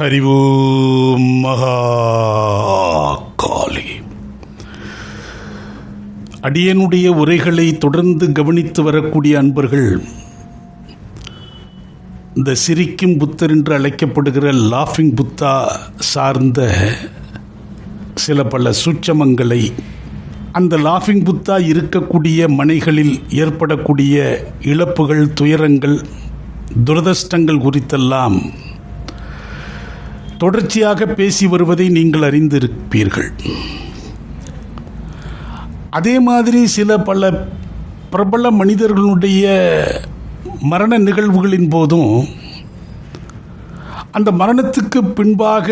ஹரிவு மகா காளி அடியனுடைய உரைகளை தொடர்ந்து கவனித்து வரக்கூடிய அன்பர்கள் இந்த சிரிக்கும் புத்தர் என்று அழைக்கப்படுகிற லாஃபிங் புத்தா சார்ந்த சில பல சூட்சமங்களை அந்த லாஃபிங் புத்தா இருக்கக்கூடிய மனைகளில் ஏற்படக்கூடிய இழப்புகள் துயரங்கள் துரதிருஷ்டங்கள் குறித்தெல்லாம் தொடர்ச்சியாக பேசி வருவதை நீங்கள் அறிந்திருப்பீர்கள். அதே மாதிரி சில பல பிரபல மனிதர்களுடைய மரண நிகழ்வுகளின் போதும் அந்த மரணத்துக்கு பின்பாக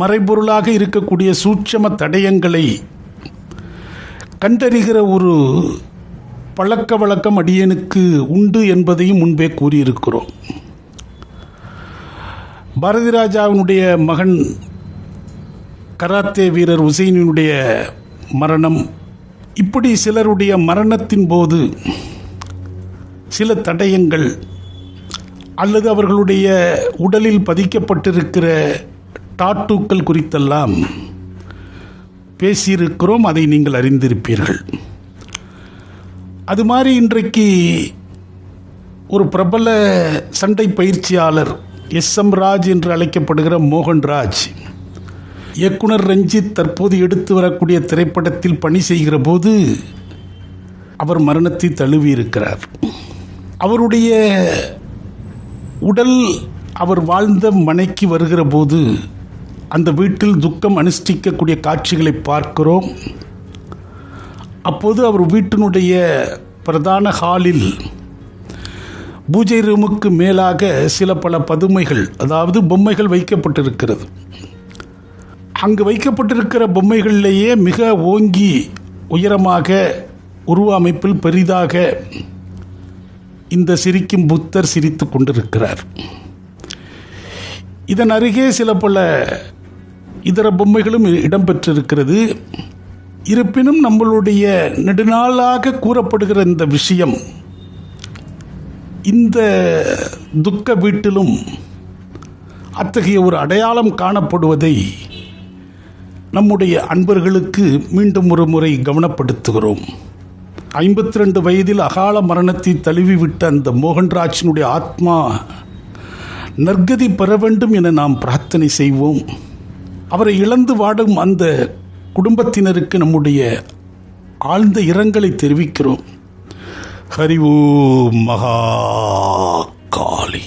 மறைபொருளாக இருக்கக்கூடிய சூட்சம தடயங்களை கண்டறிகிற ஒரு பழக்க வழக்கம் அடியனுக்கு உண்டு என்பதையும் முன்பே கூறியிருக்கிறோம். பாரதி ராஜாவினுடைய மகன் கராத்தே வீரர் உசைனினுடைய மரணம். இப்படி சிலருடைய மரணத்தின் போது சில தடயங்கள் அல்லது அவர்களுடைய உடலில் பதிக்கப்பட்டிருக்கிற டாட்டூக்கள் குறித்தெல்லாம் பேசியிருக்கிறோம் அதை நீங்கள் அறிந்திருப்பீர்கள். அது மாதிரி இன்றைக்கு ஒரு பிரபல சண்டை பயிற்சியாளர் எஸ் எம் ராஜ் என்று அழைக்கப்படுகிற மோகன்ராஜ் இயக்குனர் ரஞ்சித் தற்போது எடுத்து வரக்கூடிய திரைப்படத்தில் பணி செய்கிற போது அவர் மரணத்தை தழுவியிருக்கிறார். அவருடைய உடல் அவர் வாழ்ந்த மனைக்கு வருகிற போது அந்த வீட்டில் துக்கம் அனுஷ்டிக்கக்கூடிய காட்சிகளை பார்க்கிறோம். அப்போது அவர் வீட்டினுடைய பிரதான ஹாலில் பூஜை ரூமுக்கு மேலாக சில பல பதுமைகள் அதாவது பொம்மைகள் வைக்கப்பட்டிருக்கிறது. அங்கு வைக்கப்பட்டிருக்கிற பொம்மைகளிலேயே மிக ஓங்கி உயரமாக உருவ அமைப்பில் பெரிதாக இந்த சிரிக்கும் புத்தர் சிரித்து கொண்டிருக்கிறார். இதன் அருகே சில பல இதர பொம்மைகளும் இடம்பெற்றிருக்கிறது. இருப்பினும் நம்மளுடைய நெடுநாளாக கூறப்படுகிற இந்த விஷயம் இந்த துக்க வீட்டிலும் அத்தகைய ஒரு அடையாளம் காணப்படுவதை நம்முடைய அன்பர்களுக்கு மீண்டும் ஒரு முறை கவனப்படுத்துகிறோம். ஐம்பத்தி ரெண்டு வயதில் அகால மரணத்தை தழுவிவிட்ட அந்த மோகன்ராஜினுடைய ஆத்மா நற்கதி பெற வேண்டும் என நாம் பிரார்த்தனை செய்வோம். அவரை இழந்து வாடும் அந்த குடும்பத்தினருக்கு நம்முடைய ஆழ்ந்த இரங்கலை தெரிவிக்கிறோம். ஹரி ஓம் மகா காளி